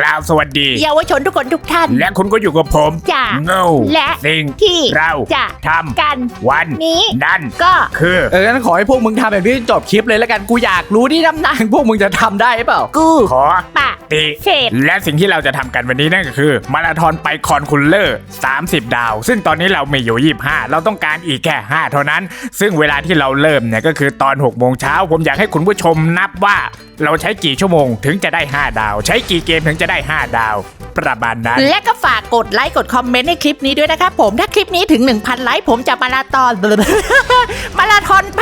กล่าวสวัสดี เยาวชนทุกคนทุกท่าน และคุณก็อยู่กับผมจ้ะเงาและสิ่งที่เราจะทกันำวันนี้นั้นก็คือเอองั้นขอให้พวกมึงทำแบบนี้จบคลิปเลยแล้วกันกูอยากรู้ที่น้ำหนักพวกมึงจะทำได้หรือเปล่ากูขอปะติเสพและสิ่งที่เราจะทำกันวันนี้นั่นก็คือ มาราธอนไปคอนคูลเลอร์ 30 ดาว ซึ่งตอนนี้เรามีอยู่ 25 เราต้องการอีกแค่ 5 เท่านั้น ซึ่งเวลาที่เราเริ่มเนี่ยก็คือตอน6โมงเช้าผมอยากให้คุณผู้ชมนับว่า เราใช้กี่ชั่วโมงถึงจะได้ 5 ดาว ใช้กี่เกมถึงจะได้ 5 ดาว ประมาณนั้น และก็ฝากกดไลค์กดคอมเมนต์ในคลิปนี้ด้วยนะครับผมถ้าคลิปนี้ถึง 1,000 ไลค์ผมจะมาราธอน มาราธอนไป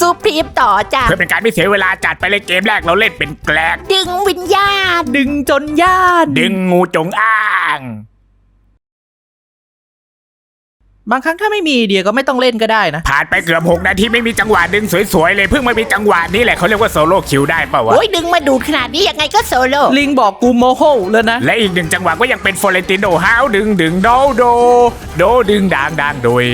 ซูพรีมต่อจ้ะเพื่อเป็นการไม่เสียเวลาจัดไปเลยเกมแรกเราเล่นเป็นแกลกดึงวิญญาณดึงจนย่านดึงงูจงอ้าง บางครั้งถ้าไม่มีไอเดียก็ไม่ต้องเล่นก็ได้นะ ผ่านไปเกือบ6นาทีไม่มีจังหวะดึงสวยๆเลยเพิ่งมามีจังหวะนี้แหละเขาเรียกว่าโซโล่คิวได้เปล่าวะ โอ้ยดึงมาดูดขนาดนี้ยังไงก็โซโล่ลิงบอกกูโมโหเลยนะ และอีกหนึ่งจังหวะก็ยังเป็นฟอเรนติโนฮาวดึงดึงโดโดโดดึงด่างด่างโดย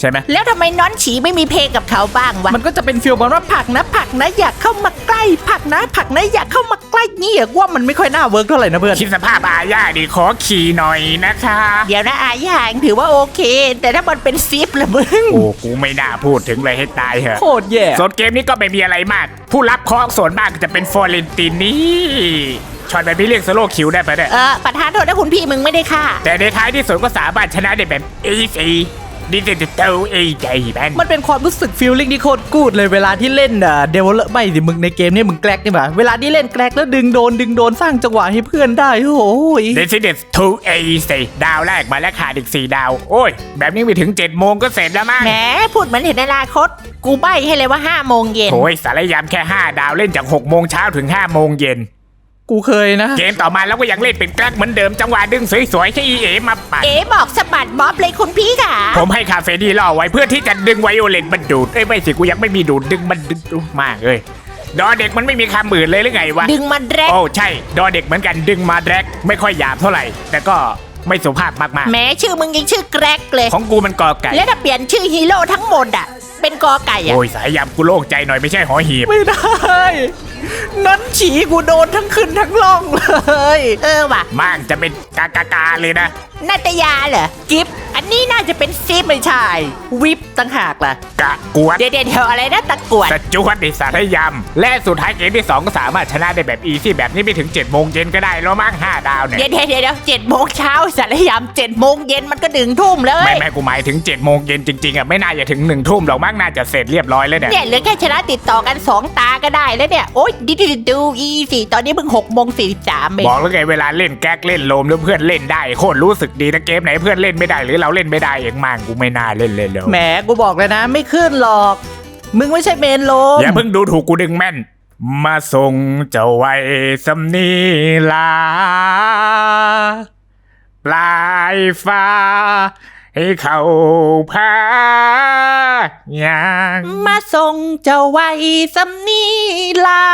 ใช่ไหมแล้วทำไมน้อนฉีไม่มีเพลงกับเขาบ้างวะมันก็จะเป็นฟีลเหมือนว่าผลักนะผลักนะอยากเข้ามาใกล้ผลักนะผลักนะอยากเข้ามาใกล้นี่อะว่ามันไม่ค่อยน่าเวิร์กเท่าไหร่นะเพื่อนคิดสภาพอาญาดิขอขี่หน่อยนะคะ เดี๋ยวนะอาอย่างถือว่าโอเค แต่ถ้ามันเป็นซิปละมึงโอ้กูไม่น่าพูดถึงเลยให้ตายเหอะโคตรแย่ส่วนเกมนี้ก็ไม่มีอะไรมาก ผู้รับเคราะห์ส่วนมากจะเป็นฟอเรนตินนี่ช็อตแบบนี้เรียกโซโล่คิวได้ปะเนี่ยเออประธานโทษนะคุณพี่มึงไม่ได้ฆ่าแต่ในท้ายที่สุดก็สามารถชนะได้แบบอีซี ดิจิตอลเอใจแบนมันเป็นความรู้สึกฟีลลิ่งที่โคตรกูดเลยเวลาที่เล่นอะเดวลไม่สิมึงในเกมนี่มึงแกลกนี่หว่าเวลาที่เล่นแกลกแล้วดึงโดนดึงโดนสร้างจังหวะให้เพื่อนได้โอ้ยเดซิเดสทูเอซดาวแรกมาแล้วขาดอีก4ดาว โอ้ย แบบนี้ไปถึง7โมงก็เสร็จแล้วมั้งแหมพูดเหมือนเห็นอนาคต กูใบให้เลยว่า5โมงเย็นโอ้ยสารยามแค่ 5 ดาวเล่นจาก6โมงเช้าถึง5โมงเย็น กูเคยนะ เกมต่อมาแล้วก็ยังเล่นเป็นแกลกเหมือนเดิมจังหวะดึงสวยๆให้อีเอมาปัด เอ๋บอกสะบัดบ๊อบเลยคุณพี่ค่ะ ผมให้คาเฟดีล่อไว้เพื่อที่จะดึงไวโอเลนมันดูดเอ้ยไม่สิกูยังไม่มีดูดดึงมันดึงอุ๊ยมากเลยดอเด็กมันไม่มีคำอื่นเลยหรือไงวะ ดึงมันแรกโอ้ใช่ ดอเด็กเหมือนกันดึงมาแดรกไม่ค่อยหยาบเท่าไหร่ แต่ก็ไม่สุภาพมากแหมชื่อมึงยังชื่อแกรกเลย ๆ ของกูมันกอไก่ แล้วถ้าเปลี่ยนชื่อฮีโร่ทั้งหมดอะ เป็นกอไก่อะ โอ้ยสายยำกูโล่งใจหน่อยไม่ใช่หอหีบ ไม่ได้ นั้นฉีกูโดนทั้งขึ้นทั้งล่องเลย เออว่ะมากจะเป็นกากากาเลยนะ นาตยาเหรอ กิฟอันนี้น่าจะเป็นซิปไม่ใช่ วิปตั้งหากล่ะ กะกวดเดี๋ยวเดี๋ยวเดี๋ยวอะไรนะตะกรวด สจวดในสารยำและสุดท้ายเกมที่ 2 ก็สามารถชนะได้แบบอีซี่แบบนี้ไปถึง7จ็ดโมงเย็นก็ได้แล้วมั้ง5ดาวเนี่ยเดี๋ยวเดี๋ยวเดี๋ยวเดี๋ยวเจ็ดโมงเช้าสารยามเจ็ดโมงเย็นมันก็ดึงทุ่มเลยไม่ไม่กูหมายถึง7จ็ดโมงเย็นจริงๆอะไม่น่าจะถึง1นึ่ทุ่มหรอกมั้งน่าจะเสร็จเรียบร้อยแล้วเนี่ย เนี่ยเหลือแค่ชนะติดต่อกัน 2 ตาก็ได้แล้วเนี่ย โอ๊ยดิดิดูอีสี่ตอนนี้เพิ่งหกโมงสี่สิบสามเอง บอกแล้วไงเวลาเล่นแก๊กเล่นโลมหรือเพื่อนเล่นได้โคตรรู้สึกดีนะเกมไหนเพื่อนเล่นไม่ได้หรือเราเล่นไม่ได้เองมั่งกูไม่น่าเล่นเลยเลยแหมกูบอกเลยนะ ไม่ขึ้นหรอก มึงไม่ใช่เมนโลมอย่าเพิ่งดูถูกกูดึงแม่น มาส่งเจ้าไว้สำนีลา ปลายฟ้า ให้เขาพาอย่างมาส่งเจ้าไว้สำนีลา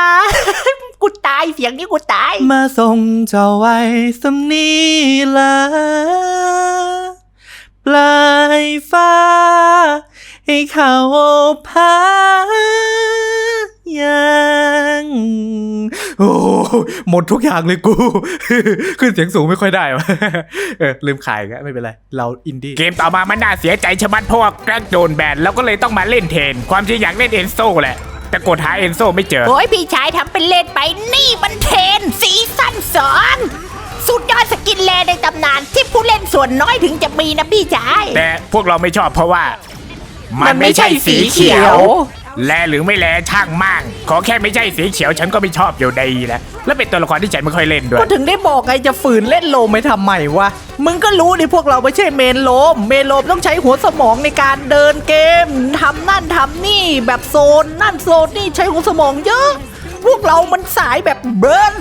กูตายเสียงนี้กูตาย มาส่งเจ้าไว้สำนีลาปลายฟ้า ให้เขาพายังโอ้หมดทุกอย่างเลยกู ขึ้นเสียงสูงไม่ค่อยได้วะเออลืมขายก็ไม่เป็นไร เราอินดี้เกมต่อมามันน่าเสียใจชะมัดเพราะว่าแกรกโดนแบนแล้วก็เลยต้องมาเล่นเทน ความจริงอยากเล่นเอนโซแหละ แต่กดหาเอนโซไม่เจอ โอ้ยพี่ชายทำเป็นเล่นไปนี่มันเทรนซีซั่นสองสุดยอดสกินแลในตำนานที่ผู้เล่นส่วนน้อยถึงจะมีนะพี่ชาย แต่พวกเราไม่ชอบเพราะว่า มัมันนไม่ใช่สีเขียว แลหรือไม่แลช่างมั่งขอแค่ไม่ใช่สีเขียวฉันก็ไม่ชอบอยู่ดีแล้วแล้วเป็นตัวละครที่ฉันไม่ค่อยเล่นด้วย ก็ถึงได้บอกไงจะฝืนเล่นโลมไม่ทำไมวะ มึงก็รู้ดิพวกเราไม่ใช่เมนโลม เมนโลมต้องใช้หัวสมองในการเดินเกมทำนั่นทำนี่แบบโซนนั่นโซนนี่ใช้หัวสมองเยอะ พวกเรามันสายแบบเบิร์น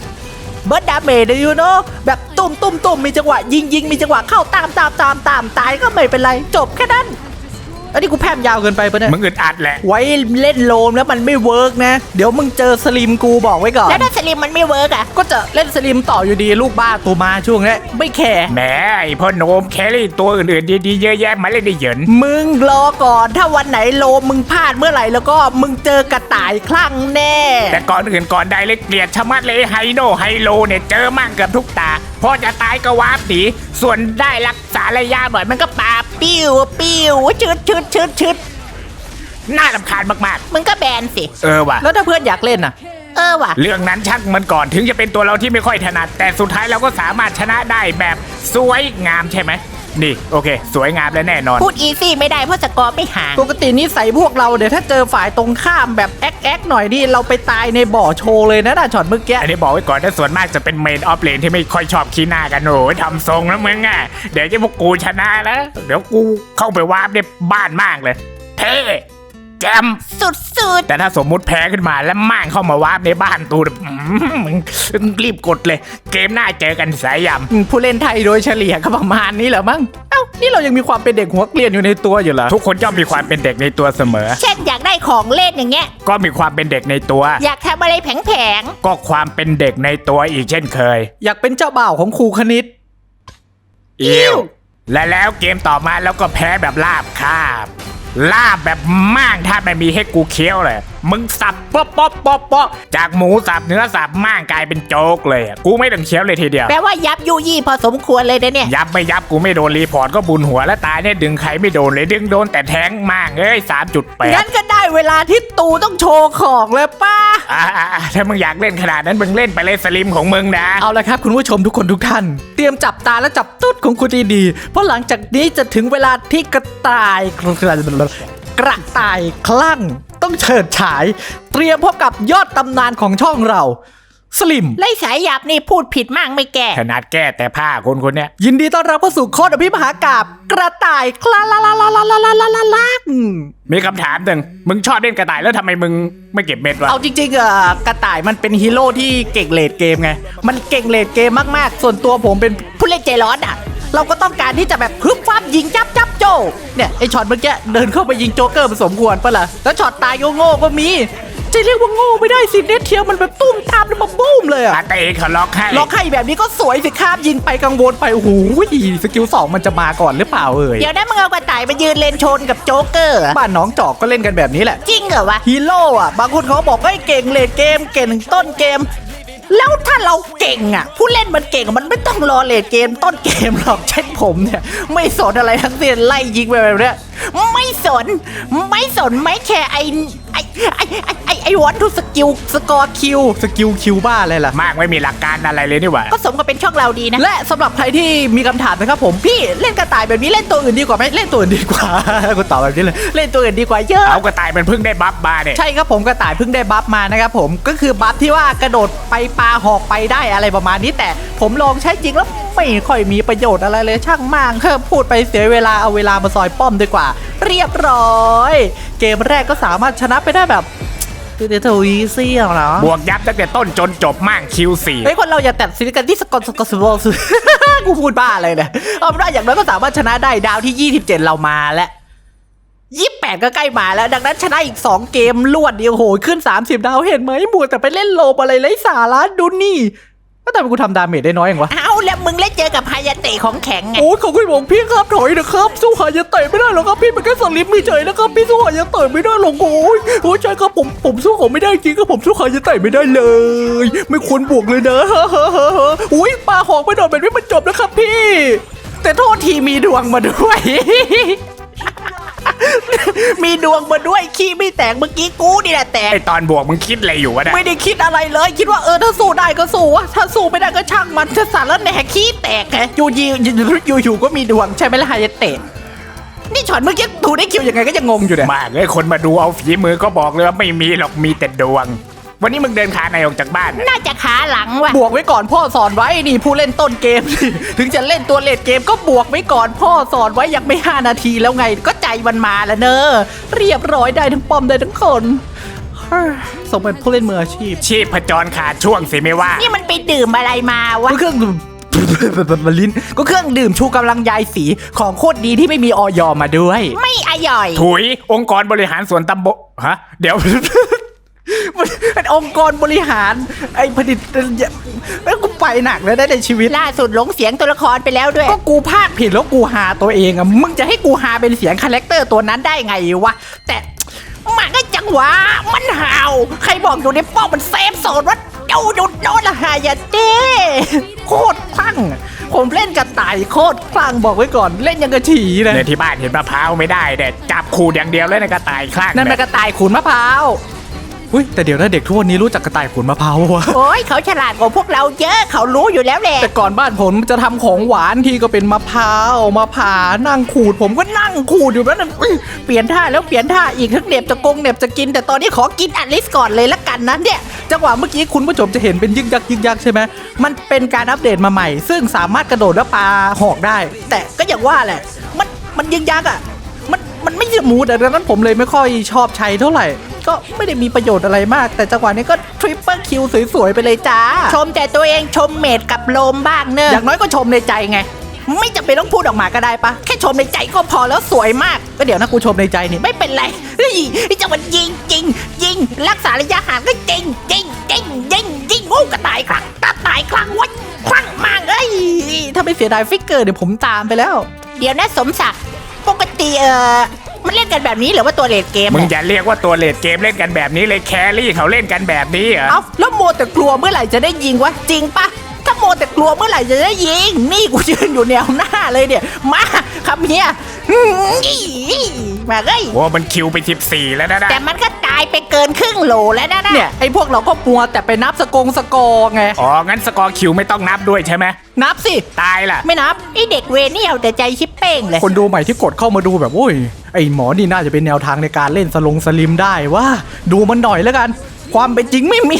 เบิร์ดดาเมจอยู่เนาะแบบตุ่มตุ่มตุ่มมีจังหวะยิงยิงมีจังหวะเข้าตามตามตามตามตายก็ไม่เป็นไร จบแค่นั้น อันนี้กูแพร่มยาวเกินไปปะเนี่ย มึงอึดอัดแหละ ไว้เล่นโลมแล้วมันไม่เวิร์กนะ เดี๋ยวมึงเจอสลิมกูบอกไว้ก่อน แล้วถ้าสลิมมันไม่เวิร์กอะก็จะเล่นสลิมต่ออยู่ดีลูกบ้าตัวมาช่วงนี้ไม่แคร์ แหมไอพ่อโนมแครี่ตัวอื่นๆดีๆเยอะแยะมาเล่นได้เหยิน มึงรอก่อนถ้าวันไหนโลมมึงพลาดเมื่อไหร่แล้วก็มึงเจอกระต่ายคลั่งแน่ แต่ก่อนอื่นก่อนใดเลยเกลียดชะมัดเลยไฮโนไฮโลเนี่ยเจอมากเกือบทุกตา พอจะตายก็วาร์ปหนีส่วนได้รักษาระยะหน่อยมันก็ปาปิ้วปิ้วชึดชึดชึดชึดน่ารำคาญมากมึงก็แบนสิ ๆ เออว่ะ แล้วถ้าเพื่อนอยากเล่นน่ะ เออว่ะ เรื่องนั้นช่างมันก่อนถึงจะเป็นตัวเราที่ไม่ค่อยถนัด แต่สุดท้ายเราก็สามารถชนะได้แบบสวยงามใช่ไหม นี่โอเค สวยงามและแน่นอน พูดอีซี่ไม่ได้เพราะสกอร์ไม่ห่าง ปกตินิสัยพวกเราเดี๋ยวถ้าเจอฝ่ายตรงข้ามแบบแอ๊กแอ๊กหน่อยนี่เราไปตายในบ่อโชว์เลยนะน่ะช็อตเมื่อกี้อันนี้บอกไว้ก่อนถ้าส่วนมากจะเป็นเมนออฟเลนที่ไม่ค่อยชอบขี้หน้ากันโอ้ยทำทรงแล้วมึงอะเดี๋ยวจะพวกกูชนะแล้ว เดี๋ยวกูเข้าไปวาร์ปในบ้านมากเลย เท่แจมสุดสุดแต่ถ้าสมมุติแพ้ขึ้นมาแล้วม่างเข้ามาวาร์ปในบ้านตูเนี่ยอื้อหือมึงรีบกดเลย เกมหน้าเจอกันสายยอืมผู้เล่นไทยโดยเฉลี่ยก็ประมาณนี้แหละมั้ง เอ้า นี่เรายังมีความเป็นเด็กหัวเกลียนอยู่ในตัวอยู่เหรอำทุกคนย่อมมีความเป็นเด็กในตัวเสมอเช่นอยากได้ของเล่นอย่างเงี้ย ก็มีความเป็นเด็กในตัว อยากทำอะไรแผงก็ความเป็นเด็กในตัวอีกเช่นเคย อยากเป็นเจ้าบ่าวของครูคณิต อิวและแล้วเกมต่อมาแล้วก็แพ้แบบลาบคาบ ล่าแบบม่างถ้าไม่มีให้กูเคี้ยวเลย มึงสับป๊อปป๊อปป๊อปป๊อปจากหมูสับเนื้อสับม่างกลายเป็นโจ๊กเลยอะกูไม่ต้องเคี้ยวเลยทีเดียวๆแปลว่ายับยุยี่พอสมควรเลยนะเนี่ยยับไม่ยับกูไม่โดนรีพอร์ตก็บุญหัวแล้วตายเนี่ยดึงใครไม่โดนเลยดึงโดนแต่แท้งมากเอ้ยสามจุดแปดงั้นก็ได้เวลาที่ตูต้องโชว์ของเลยป้า อ่าถ้ามึงอยากเล่นขนาดนั้นมึงเล่นไปเลยสลิมของมึงนะ เอาละครับคุณผู้ชมทุกคนทุกท่าน เตรียมจับตาและจับตุ๊ดของคุณดีๆเพราะหลังจากนี้จะถึงเวลาที่กระต่าย กระต่ายคลั่ง ต้องเฉิดฉาย เตรียมพบกับยอดตำนานของช่องเรา สลิม ไล่สายหยับนี่พูดผิดมากไม่แก่ขนาดแก้แต่ผ้าคนคนเนี้ยยินดีต้อนรับเข้าสู่โคดอภิมหากาบกระต่ายคลาลาลาลาลาลาลาลาลาลาอืมมีคำถามหนึ่งมึงชอบเล่นกระต่ายแล้วทำไมมึงไม่เก็บเม็ดวะเอาจริงๆอะกระต่ายมันเป็นฮีโร่ที่เก่งเลดเกมไง มันเก่งเลดเกมมากๆ ส่วนตัวผมเป็นผู้เล่นใจร้อนอะ เราก็ต้องการที่จะแบบฮึบฟับยิงจับจับโจ เนี่ยไอช็อตเมื่อกี้เดินเข้าไปยิงโจ๊กเกอร์มันสมควรปะล่ะ แล้วช็อตตายโง่ๆก็มีจะเรียกว่าโง่ไม่ได้สิเน็ตเทียมมันแบบตุ้มตามแล้วมาบูมเลยอะอาเตะเขาล็อกให้ล็อกให้แบบนี้ก็สวยสิครับยิงไปกังวลไปโอ้โหสกิลสองมันจะมาก่อนหรือเปล่าเอ่ยเดี๋ยวนะมึงเอากระต่ายมายืนเลนชนกับโจ๊กเกอร์เหรอบ้านน้องจอกก็เล่นกันแบบนี้แหละ จริงเหรอวะฮีโร่อะบางคนเขาบอกว่าเก่งเลดเกมเก่งต้นเกม แล้วถ้าเราเก่งอะ ผู้เล่นมันเก่งมันไม่ต้องรอเลดเกมต้นเกมหรอกเช่นผมเนี่ย ไม่สนอะไรทั้งสิ้นไล่ยิงไปแบบเนี้ยไม่สน ไม่สนไม่แคร์ไอ ไอไอไอไอไอวอนทุสกิลสกอร์คิวสกิลคิวบ้าอะไรล่ะ มากไม่มีหลักการอะไรเลยนี่หว่า ก็สมกับเป็นช่องเราดีนะ และสำหรับใครที่มีคำถามนะครับผมพี่เล่นกระต่ายแบบนี้เล่นตัวอื่นดีกว่าไหมเล่นตัวอื่นดีกว่า กูตอบแบบนี้เลยเล่นตัวอื่นดีกว่าเยอะ เอากระต่ายมันเพิ่งได้บัฟมาเนี่ย ใช่ครับผมกระต่ายเพิ่งได้บัฟมานะครับผมก็คือบัฟที่ว่ากระโดดไปปลาหอกไปได้อะไรประมาณนี้ แต่ผมลองใช้จริงแล้วไม่ค่อยมีประโยชน์อะไรเลยช่างมากเพิ่มพูดไปเสียเวลาเอาเวลามาซอยป้อมดีกว่า เรียบร้อย เกมแรกก็สามารถชนะไปได้แบบเดี๋ยวเธอวีซี่เหรอบวกยับตั้งแต่ต้นจนจบมั่งคิวสี่เฮ้ยคนเราอย่าตัดสินกันที่สกอตสกอตสโลสกูพูดบ้าอะไรเนี่ยเอาเป็นว่าอย่างน้อยก็สามารถชนะได้ดาวที่ 27 เรามาแล้ว28ก็ใกล้มาแล้ว ดังนั้นชนะอีก 2 เกมรวดเดียวโหยขึ้น 30 ดาวเห็นไหมมัวแต่ไปเล่นโลบอะไรไร้สาระดูนี่ก็ แต่กูทำดาเมจได้น้อยเองวะ เอาแล้วมึงเล่นเจอกับพายาเตะของแข็งไง โอ้ยเขาคุยบอกพี่ครับถอยนะครับ สู้หายาเตะไม่ได้หรอกครับพี่เป็นแค่สลิปไม่เฉยนะครับพี่สู้หายาเตะไม่ได้หรอกโอ้ยโอ้ยใช่ครับผมผมสู้เขาไม่ได้จริงครับผมสู้หายาเตะไม่ได้เลย ไม่ควรบวกเลยนะอุ้ยปลาหอกไปโดนแบบนี้มันจบแล้วครับพี่ แต่โทษทีมีดวงมาด้วยมี ดวงมาด้วยขี้ไม่แตกเมื่อกี้กูนี่แหละแตกไอตอนบวกมึงคิดอะไรอยู่วะเนี่ยไม่ได้คิดอะไรเลย คิดว่าเออถ้าสู้ได้ก็สู้วะถ้าสู้ไม่ได้ก็ช่างมันถ้าสารแล้วแหนขี้แตกไงอยู่ยีอยู่อยู่ก็มีดวงใช่ไหมล่ะฮายาเตะนี่ช็อตเมื่อกี้ถูได้คิวยังไงก็ยังงงอยู่เนี่ยมากเลยคนมาดูเอาฝีมือก็บอกเลยว่าไม่มีหรอกมีแต่ดวง วันนี้มึงเดินขาในออกจากบ้านน่ะน่าจะขาหลังว่ะ บวกไว้ก่อนพ่อสอนไว้นี่ผู้เล่นต้นเกม ถึงจะเล่นตัวเลดเกมก็บวกไว้ก่อนพ่อสอนไว้ยังไม่ 5 นาทีแล้วไง ก็ใจมันมาแล้วเนอะเรียบร้อยได้ทั้งปอมได้ทั้งคนเฮ้ยสมเป็นผู้เล่นมืออาชีพชีพผจรขาดช่วงสิไม่ว่า นี่มันไปดื่มอะไรมาวะมันคือลิ้นก็เครื่องดื่มชูกำลังยายสีของโคตรดีที่ไม่มีออยมาด้วย ไม่อร่อย ถุยองค์กรบริหารส่วนตำบลฮะ เดี๋ยว มันเป็นองค์กรบริหาร ไอ้ผลิตแล้วกูไปหนักแล้วได้ในชีวิต ล่าสุดหลงเสียงตัวละครไปแล้วด้วย ก็กูพากผิดแล้วกูหาตัวเองอะมึงจะให้กูหาเป็นเสียงคาแรคเตอร์ตัวนั้นได้ไงวะ แต่มันก็จังหวะมันเห่า ใครบอกอยู่ในป้อมมันเซฟโซนวะเจ้าหยุดโดนละหายาเด้โคตรคลั่งอะผมเล่นกระต่ายโคตรคลั่งบอกไว้ก่อนเล่นยังกระฉี่เลยในที่บ้านเห็นมะพร้าวไม่ได้แต่จับขูดอย่างเดียวเลยในกระต่ายคลั่งนั่นมันกระต่ายขูดมะพร้าว อุ้ยแต่เดี๋ยวนะเด็กทุกวันนี้รู้จักกระต่ายขูดมะพร้าววะโอ้ยเขาฉลาดกว่าพวกเราเยอะเขารู้อยู่แล้วแหละแต่ก่อนบ้านผมจะทำของหวานทีก็เป็นมะพร้าวมาผ่านั่งขูดผมก็นั่งขูดอยู่แล้วนึงอื้อเปลี่ยนท่าแล้วเปลี่ยนท่าอีกทั้งเหน็บจะกงเหน็บจะกิน แต่ตอนนี้ขอกินอันลิสก่อนเลยละกันนะเนี่ยจังหวะเมื่อกี้คุณผู้ชมจะเห็นเป็นยึกยักยึกยักใช่ไหมมันเป็นการอัปเดตมาใหม่ ซึ่งสามารถกระโดดและปาหอกได้ แต่ก็อย่างว่าแหละ มันมันยึกยักอะมันมันไม่สมูทดังนั้นผมเลยไม่ค่อยชอบใช้เท่าไหร่ ก็ไม่ได้มีประโยชน์อะไรมาก แต่จังหวะนี้ก็ทริปเปิลคิวสวยๆไปเลยจ้า ชมแต่ตัวเองชมเมดกับโลมบ้างเนอะอย่างน้อยก็ชมในใจไง ไม่จำเป็นต้องพูดออกมาก็ได้ปะแค่ชมในใจก็พอแล้วสวยมาก ก็เดี๋ยวนะกูชมในใจนี่ไม่เป็นไรเฮ้ยจังหวะยิงจริงยิงรักษาระยะห่างก็จริงจริงจริงยิงยิงโอ้กระต่ายครั้งกระต่ายครั้งวัดครั้งมากเอ้ยถ้าไม่เสียดายฟิกเกอร์เดี๋ยวผมตามไปแล้ว เดี๋ยวนะสมศักดิ์ปกติเออ มันเล่นกันแบบนี้หรือว่าตัวเลดเกมมึงเนี่ยอย่าเรียกว่าตัวเลดเกมเล่นกันแบบนี้เลยแครี่เขาเล่นกันแบบนี้เหรอ เอ้าแล้วโมวแต่กลัวเมื่อไหร่จะได้ยิงวะจริงปะถ้าโมวแต่กลัวเมื่อไหร่จะได้ยิง นี่กูยืนอยู่แนวหน้าเลยเนี่ย มาคำเฮียอืมอีมาเอ้ยโอ้มันคิวไปสิบสี่แล้วนะนะแต่มันก็ตายไปเกินครึ่งโหลแล้วนะนะเนี่ยไอ้พวกเราก็มัวแต่ไปนับสกงสกอร์ไง อ๋อ งั้นสกอร์คิวไม่ต้องนับด้วยใช่ไหม นับสิ ตายล่ะ ไม่นับ ไอเด็กเวรนี่เอาแต่ใจชิปเป้งเลย คนดูใหม่ที่กดเข้ามาดูแบบโอ้ย ไอหมอนี่น่าจะเป็นแนวทางในการเล่นสลงสลิมได้ว่าดูมันหน่อยแล้วกัน ความเป็นจริงไม่มี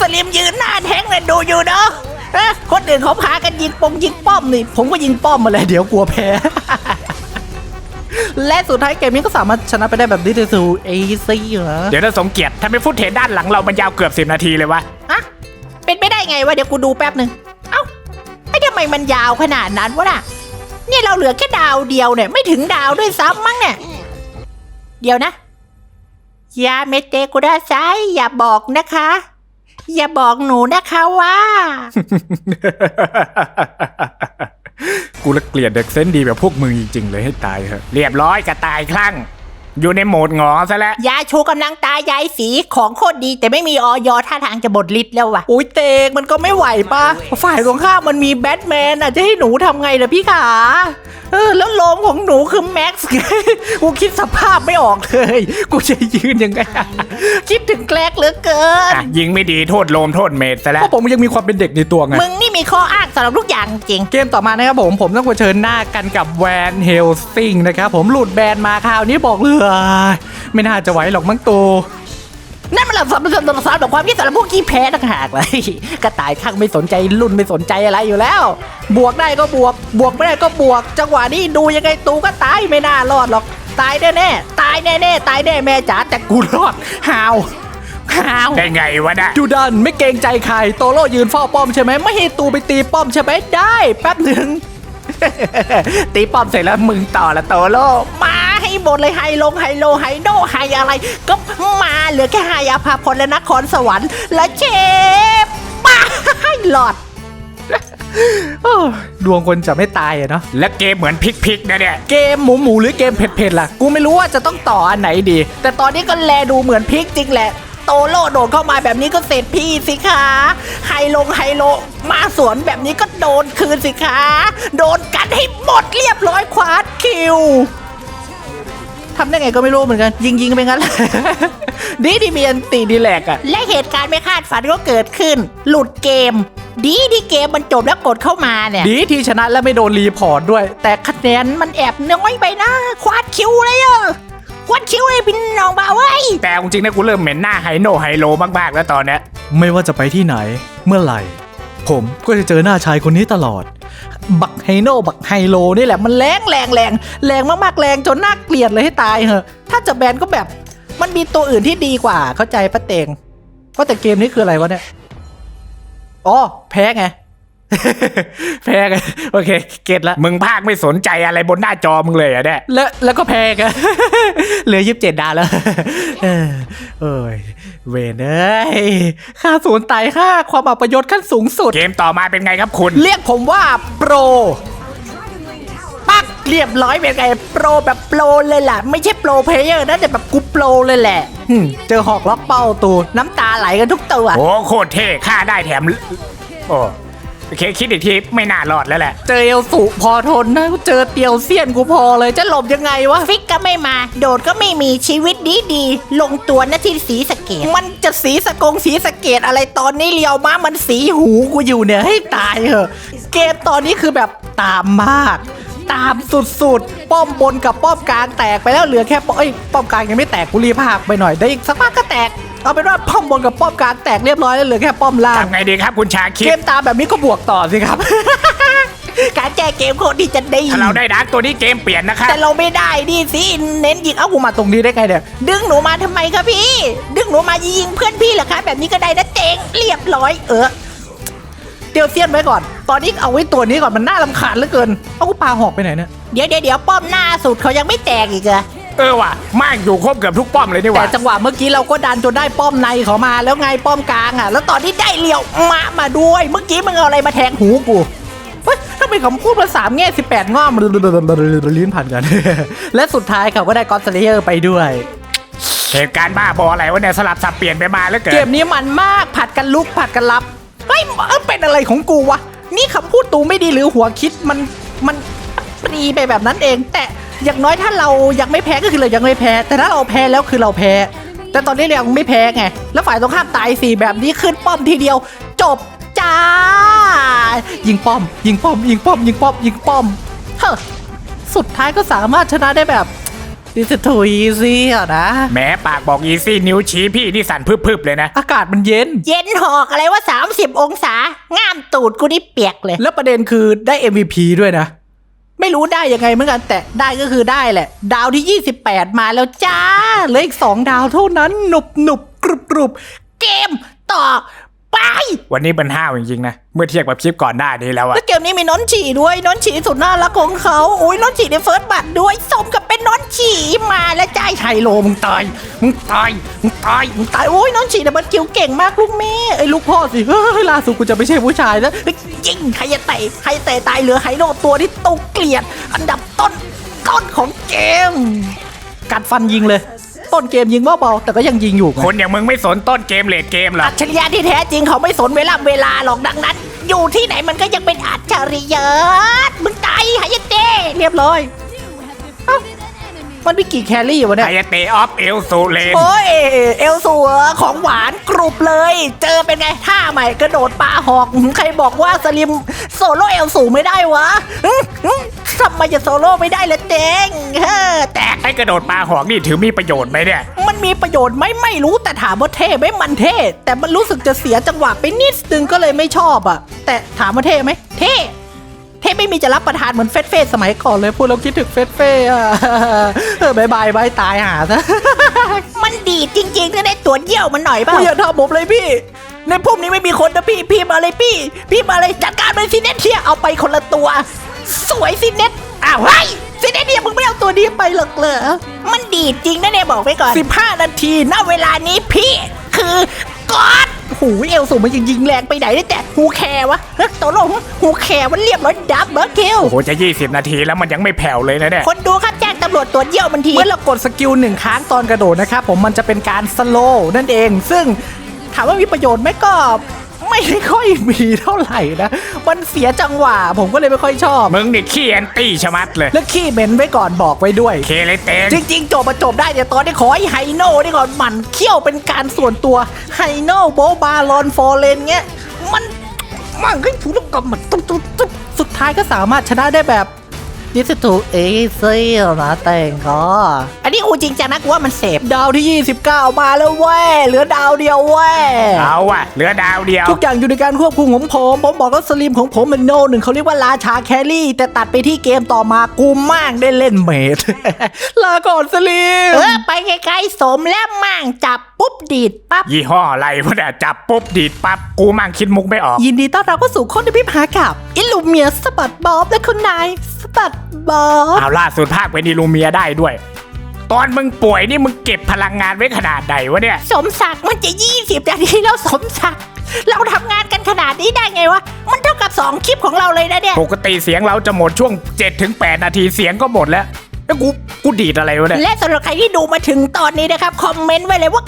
สลิมยืนหน้าแท้งเลยดูอยู่เนาะเอ้อคนอื่นเขาพากันยิงปงยิงป้อมนี่ ผมก็ยิงป้อมมาเลยเดี๋ยวกลัวแพ้ และสุดท้ายเกมนี้ก็สามารถชนะไปได้แบบดิจิทัลเอซี่เหรอเดี๋ยวถ้าสมเกียรติถ้าไม่ฟุตเทจด้านหลังเรามันยาวเกือบสิบนาทีเลยวะอะเป็นไปได้ไงวะเดี๋ยวกูดูแป๊บหนึ่งเอ้าไอ้ทำไมมันยาวขนาดนั้นวะน่ะเนี่ยเราเหลือแค่ดาวเดียวเนี่ย ไม่ถึงดาวด้วยซ้ำมั้งเนี่ย เดี๋ยวนะยาเมเตกุดาไซอย่าบอกนะคะ อย่าบอกหนูนะคะว่า กูละเกลียดเด็กเซนดีแบบพวกมึงจริงๆเลยให้ตายเถอะ เรียบร้อยกระต่ายคลั่ง อยู่ในโหมดงอซะแล้ว ยาชูกำลังตายายสีของโคตรดี แต่ไม่มีออยท่าทางจะบดฤทธิ์แล้ววะอุ้ยเตกมันก็ไม่ไหวปะฝ่ายตรงข้ามมันมีแบทแมนอะจะให้หนูทำไงล่ะพี่ขาเออแล้วโลมของหนูคือแม็กซ์ กูคิดสภาพไม่ออกเลย กูจะยืนยังไงอะคิดถึงแกลกเหลือเกิน อะยิงไม่ดีโทษโลมโทษเมดซะแล้เพว ราะผมยังมีความเป็นเด็กในตัวไง มึงนี่มีข้ออ้างสำหรับทุกอย่างจริง เกมต่อมานะครับผมผมต้องเผชิญหน้ากันกับแวนเฮลซิงนะครับผมหลุดแบนมาคราวนี้บอกเลยไม่น่าจะไหวหรอกมั้งตัวนั่นมันหลักสำหรับสำหรับสำหรับความคิดสำหรับพวกขี้แพ้ต่างหากเลยกระต่ายข้างไม่สนใจรุ่นไม่สนใจอะไรอยู่แล้ว บวกได้ก็บวก บวกไม่ได้ก็บวก จังหวะนี้ดูยังไงตูก็ตายไม่น่ารอดหรอก ตายแน่ๆตายแน่ๆตายแน่แม่จ๋าแต่กูรอดฮาวฮาวได้ไงวะนะจูดันไม่เกรงใจใครโตโร่ยืนเฝ้าป้อมใช่ไหมไม่ให้ตูไปตีป้อมใช่ไหมได้ แป๊บหนึ่งตีป้อมเสร็จแล้วมึงต่อละโตโร่มาให้หมดเลยไฮลงไฮโลไฮโดไฮอะไร ก็มาเหลือแค่ไฮอาภาพรและนครสวรรค์ และเชฟป้าให้หลอดโอ้ยดวงคนจะไม่ตายอะเนาะ และเกมเหมือนพลิกๆนะเนี่ย เกมหมูหมูหรือเกมเผ็ดๆล่ะ กูไม่รู้ว่าจะต้องต่ออันไหนดี แต่ตอนนี้ก็แลดูเหมือนพลิกจริงแหละ โตโลโดดเข้ามาแบบนี้ก็เสร็จพี่สิคะไฮลงไฮโล มาสวนแบบนี้ก็โดนคืนสิคะ โดนกันให้หมดเรียบร้อยควาดคิว ทำได้ไงก็ไม่รู้เหมือนกัน ยิงยิงๆไปงั้นแหละดีดีเมียนตีดีแหลกอะและเหตุการณ์ไม่คาดฝันก็เกิดขึ้น หลุดเกม ดีที่เกมมันจบแล้วกดเข้ามาเนี่ย ดีที่ชนะแล้วไม่โดนรีพอร์ตด้วย แต่คะแนนมันแอบน้อยไปนะ ควาดคิวเลยอะควาดคิวเลยพี่น้องบ่าวเว้ยแต่เอาจริงนะกูเริ่มเหม็นหน้าไฮโนไฮโลมากๆแล้วตอนเนี้ยไม่ว่าจะไปที่ไหนเมื่อไหร่ ผมก็จะเจอหน้าชายคนนี้ตลอด บักไฮโนบักไฮโลนี่แหละมันแรงแรงแรงแรงมากๆแรงจนน่าเกลียดเลยให้ตายเหอะ ถ้าจะแบนก็แบบมันมีตัวอื่นที่ดีกว่า เข้าใจปะเตงว่าแต่เกมนี้คืออะไรวะเนี่ยอ๋อแพ้ไง แพ้กันโอเค เก็ตละมึงภาคไม่สนใจอะไรบนหน้าจอมึงเลยอะเนี่ยแล้วแล้วก็แพ้กันเหลือยี่สิบเจ็ดดาวแล้วเออ เอ้ยเวนเอ้ยค่าศูนย์ตายค่าความอัปยศขั้นสูงสุด เกมต่อมาเป็นไงครับคุณ เรียกผมว่าโปร ปักเรียบร้อยเป็นไงโปรแบบโปรเลยล่ะไม่ใช่โปรเพลเยอร์นะแต่แบบกูโปรเลยแหละหึ่มเจอหอกล็อกเป้าตูน้ำตาไหลกันทุกตัว โอ้โคตรเท่ฆ่าได้แถม โอ้ โอเคคิดอีกทีไม่น่ารอดแล้วแหละ เจอเอลสุพอทนนะเจอเตียวเซียนกูพอเลยจะหลบยังไงวะ ฟิกก็ไม่มา โดดก็ไม่มีชีวิตดีดีๆลงตัวนะที่สีสะเกตมันจะสีสะกงสีสะเกตอะไรตอนนี้เลียวมามันสีหูกูอยู่เนี่ยให้ตายเหอะ เกมตอนนี้คือแบบตามมาก ตามสุดๆ ป้อมบนกับป้อมกลางแตกไปแล้วเหลือแค่ป้อมเอ้ยป้อมกลางยังไม่แตกกูรีบพากไปหน่อยได้อีกสักพักก็แตก เอาเป็นว่าป้อมบนกับป้อมกลางแตกเรียบร้อยแล้วเหลือแค่ป้อมล่างทำไงดีครับคุณชาคิเกดมตามแบบนี้ก็บวกต่อสิครับ การแก้เกมโคตรดีจะดีถ้าเราได้ดักตัวนี้เกมเปลี่ยนนะครับแต่เราไม่ได้ดิสิเน้นยิงเอ้ากูมาตรงนี้ได้ไงเนี่ยดึงหนูมาทำไมคะพี่ ดึงหนูมายิงเพื่อนพี่เหรอคะแบบนี้ก็ได้นะเจงเรียบร้อย เออเตียวเซียนไว้ก่อน ตอนนี้เอาไว้ตัวนี้ก่อนมันน่ารำคาญเหลือเกิน เอากูปาหอกไปไหนเนี่ยเดี๋ยวเดี๋ยวเดี๋ยวป้อมหน้าสุดเขายังไม่แตกอีกเหรอ เออว่ะมากอยู่ครบเกือบทุกป้อมเลยนี่หแต่ว่าจังหวะเมื่อกี้เราก็ดันจนได้ป้อมในเขามาแล้วไงป้อมกลางอะ แล้วตอนที่ได้เลียวมามาด้วย เมื่อกี้มึงเอาอะไรมาแทงหูกูเฮ้ยถ้าเป็นคำพูดภาษามแง่สิบแปดง่อมลิ้นผ่านกัน และสุดท้ายเขาก็ได้กอตเลเยอร์ไปด้วย เหตุการณ์บ้าบออะไรวะเนี่ยสลับสับเปลี่ยนไปมาแล้วเกิเกนมนี้มันมากผัดกันลุกผัดกันรับ เฮ้ยเอ้าเป็นอะไรของกูวะ นี่คำพูดตูไม่ดีหรือหัวคิดมันมันปรีไปแบบนั้นเอง แต่ อย่างน้อยถ้าเรายังไม่แพ้ก็คือเรายังไม่แพ้ แต่ถ้าเราแพ้แล้วคือเราแพ้ แต่ตอนนี้เรายังไม่แพ้ไง แล้วฝ่ายตรงข้ามตายสี่แบบนี้ขึ้นป้อมทีเดียว จบจ้า ยิงป้อม ยิงป้อม ยิงป้อม ยิงป้อม ยิงป้อม เฮ้อสุดท้ายก็สามารถชนะได้แบบดิสทูอีซี่อะนะแหม้ปากบอกอีซี่นิ้วชี้พี่นี่สั่นพึบๆเลยนะ อากาศมันเย็น เย็นหอกอะไรว่า 30 องศา ง่ามตูดกูนี่เปียกเลย แล้วประเด็นคือได้ MVP ด้วยนะ ไม่รู้ได้ยังไงเหมือนกัน แต่ได้ก็คือได้แหละ ดาวที่ 28 มาแล้วจ้าเหลืออีก 2 ดาวเท่านั้นหนุบหนุบกรุบกรุบเกมต่อ ไป วันนี้เป็นห้าวจริงๆนะ เมื่อเทียบกับคลิปก่อนหน้านี้แล้วอะแล้วเกมนี้มีน้อนฉี่ด้วยน้อนฉี่สุดน่ารักของเขาโอ้ยน้อนฉี่ในเฟิร์สบัตด้วยสมกับเป็นน้อนฉี่มาแล้วจ้าไฮโลมึงตายมึงตายมึงตายมึงตายโอ้ยน้องฉีดแต่มันกิวเก่งมากลูกแม่ไอ้ลูกพ่อสิเฮ้ยล่าสุดกูจะไม่ใช่ผู้ชายแล้วยิงใครจะเตะใครเตะตายเหลือไฮโลตัวที่ตุกเกลียด อันดับต้นต้นของเกม กัดฟันยิงเลย ต้นเกมยิงเบาๆแต่ก็ยังยิงอยู่ไงคนอย่างมึงไม่สนต้นเกมเลดเกมหรออัจฉริยะที่แท้จริงเขาไม่สนเวลาเวลาหรอกดังนั้น อยู่ที่ไหนมันก็ยังเป็นอัจฉริยะมึงตายหายเต้เรียบร้อยเอ้ามันมีกี่แคลรี่วะเนี่ย ไอเตออฟเอลสูเลนโอ้ยเอลสัวของหวานกรุบเลย เจอเป็นไงท่าใหม่กระโดดปลาหอก ใครบอกว่าสลิม ซโล่เอลสูไม่ได้วะอื้ออื้อทำไมจะโซโล่ไม่ได้ละเจงเฮ้อแต่ไอกระโดดปลาหอกนี่ถือมีประโยชน์ไหมเนี่ย มันมีประโยชน์ไหมไม่รู้แต่ถามว่าเท่ไหมมันเท่ แต่มันรู้สึกจะเสียจังหวะไปนิดนึงก็เลยไม่ชอบอะ แต่ถามว่าเท่ไหมเท่เท่ไม่มีจะรับประทานเหมือนเฟสเฟสสมัยก่อนเลยพูดเราคิดถึงเฟสเฟสอะเออบายบายบายตายหาซะมันดีจริงๆถ้าได้ตัวเยี่ยวมันหน่อยเปล่ากูอย่าทำผมเลยพี่ ในพวกนี้ไม่มีคนนะพี่ พี่มาเลยพี่ พี่มาเลยจัดการเลยซิเนตเทียเอาไปคนละตัว สวยซิเนตอ้าวเฮ้ยซิเนตเนี่ยมึงไม่เอาตัวนี้ไปหรอกเหรอ มันดีจริงนะเนี่ยบอกไว้ก่อน 15 นาทีณเวลานี้พี่ คือกอดหูเอลสูงมันยังยิงแรงไปไหนได้แต่ฮูแคร์วะเฮ้ยตกลงฮูแคร์มันเรียบร้อยดับเบิลคิวโอ้โหจะ 20 นาทีแล้วมันยังไม่แผ่วเลยนะเนี่ยคนดูครับแจ้งตำรวจตรวจเยี่ยวมันที เมื่อเรากดสกิลหนึ่งครั้งตอนกระโดดนะครับผมมันจะเป็นการสโลว์นั่นเอง ซึ่ง ถามว่ามีประโยชน์ไหมก็ไม่ค่อยมีเท่าไหร่นะ มันเสียจังหวะ ผมก็เลยไม่ค่อยชอบ มึงนี่ขี้แอนตี้ชะมัดเลย แล้วขี้เหม็นไว้ก่อนบอกไว้ด้วย เคเลยเตงจริง ๆ จบมาจบได้แต่ตอนนี้ขอให้ไฮโน่นี่ก่อนหมันเขี้ยวเป็นการส่วนตัว ไฮโน่โบบาลอนฟอร์เรนเงี้ย มันมันก็ถูกกับมันตุ๊บตุ๊บตุ๊บสุดท้ายก็สามารถชนะได้แบบ ดิสทูเอเซียนะแต่งก็อันนี้อูจริงจังนะกูว่ามันเสพดาวที่ 29 มาแล้วเว้ยเหลือดาวเดียวเว้ยเอาว่ะเหลือดาวเดียว ทุกอย่างอยู่ในการควบคุมของผมผมบอกว่าสลิมของผมเป็นโนหนึ่งเขาเรียกว่าราชาแครี่ แต่ตัดไปที่เกมต่อมากูมากได้เล่นเมดลาก่อนสลิมเออไปไกลๆสมแล้วมั่งจับ ปุ๊บดีดปั๊บ ยี่ห้ออะไรวะเนี่ยจับปุ๊บดีดปั๊บกูมั่งคิดมุกไม่ออก ยินดีต้อนรับเข้าสู่คนที่พิพากับอิลูเมียสปัดบ๊อบและคุณนายสปัดบ๊อบเอาล่าสุดภาคเป็นอีลูเมียได้ด้วย ตอนมึงป่วยนี่มึงเก็บพลังงานไว้ขนาดไหนวะเนี่ย สมศักดิ์มันจะ20นาทีแล้วสมศักดิ์เราทำงานกันขนาดนี้ได้ไงวะ มันเท่ากับ 2 คลิปของเราเลยนะเนี่ย ปกติเสียงเราจะหมดช่วง 7-8 นาทีเสียงก็หมดแล้วแล้วกูกูดีดอะไรวะเนี่ย และสำหรับใครที่ดูมาถึงตอนนี้นะครับ คอมเมนต์ไว้เลยว่า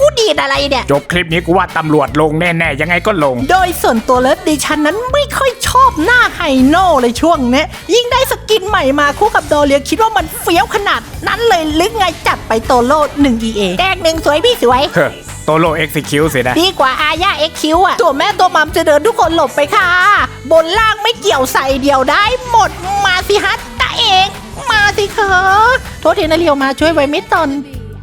กูดีดอะไรเนี่ย จบคลิปนี้กูว่าตำรวจลงแน่ๆ ยังไงก็ลง โดยส่วนตัวแล้วดิฉันนั้นไม่ค่อยชอบหน้าไฮโน่เลยช่วงเนี้ยยิ่งได้สกินใหม่มาคู่กับโดเรียคิดว่ามันเฟี้ยวขนาด นั้นเลยลึกไงจัดไปโตโล1 EA แดงหนึ่งสวยพี่สวย เฮ้อโตโลเอ็กซิคิวสินะ ดีกว่าอาญาเอ็กคิวอะ ตัวแม่ตัวมัมจะเดินทุกคนหลบไปค่ะ บนล่างไม่เกี่ยวใส่เดียวได้หมดมาสิฮัตตาเอง มาสิคะโทษทีนะเรียวมาช่วยไว้ไม่ตอน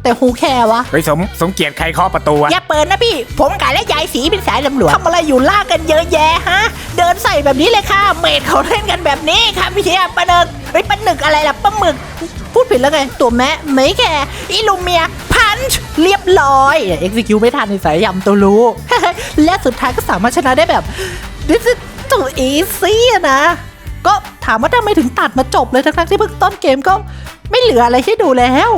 แต่ฮูแคร์วะ เฮ้ยสมสมเกียรติใครเคาะประตูวะอย่าเปิดนะพี่ ผมกะและยายสีเป็นสายตำรวจทำอะไรอยู่ล่างกันเยอะแยะฮะ เดินใส่แบบนี้เลยค่ะ เมดเขาเล่นกันแบบนี้ค่ะพี่เชียปลาเนิกเฮ้ยปลาหนึกอะไรล่ะปลาหมึก พูดผิดแล้วไง ตัวแม่ไม่แค่อิลูเมียพันช์เรียบร้อยเอ็กซิคิวไม่ทันในสายยำตัวรู้ และสุดท้ายก็สามารถชนะได้แบบ this is too easy อะนะ ก็ถามว่าทำไมถึงตัดมาจบเลยทั้งๆที่เพิ่งต้นเกมก็ไม่เหลืออะไรให้ดูแล้ว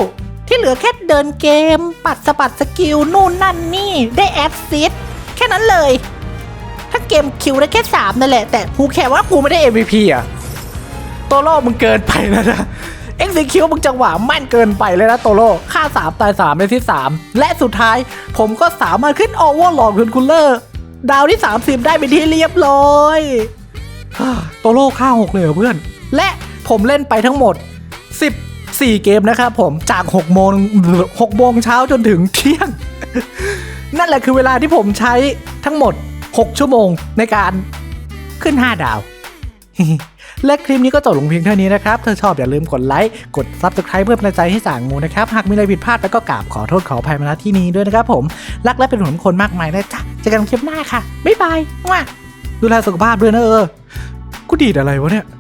ที่เหลือแค่เดินเกม ปัดสะบัดสกิลนู่นนั่นนี่ได้แอดซิสแค่นั้นเลย ถ้าเกมคิวได้แค่3นั่นแหละ แต่กูแค่ว่ากูไม่ได้ MVP อะตัวโลมึงเกินไปแล้วนะเอ็กซิคิวมึงจังหวะแม่นเกินไปเลยนะโตโลค่า 3 ตาย 3 ในที่ 3 และสุดท้ายผมก็สามารถขึ้นโอเวอร์ลอดคุณคุลเลอร์ ดาวที่ 30 ได้เป็นที่เรียบร้อยโตโลค่า 6 เลยเหรอเพื่อน และผมเล่นไปทั้งหมด 4 เกมนะครับผมจาก6โมง6โมงเช้าจนถึงเที่ยง นั่นแหละคือเวลาที่ผมใช้ทั้งหมด 6 ชั่วโมงในการขึ้น 5 ดาว และคลิปนี้ก็จบลงเพียงเท่านี้นะครับ ถ้าชอบอย่าลืมกดไลค์ กด Subscribe เพื่อเป็นกำลังใจให้สางงูนะครับ หากมีอะไรผิดพลาดไปก็กราบขอโทษขออภัยมาณที่นี้ด้วยนะครับผม รักและเป็นห่วงคนมากมายนะจ๊ะเจอกันคลิปหน้าค่ะ บ๊ายบาย ดูแลสุขภาพด้วยนะเออ กูดีดอะไรวะเนี่ย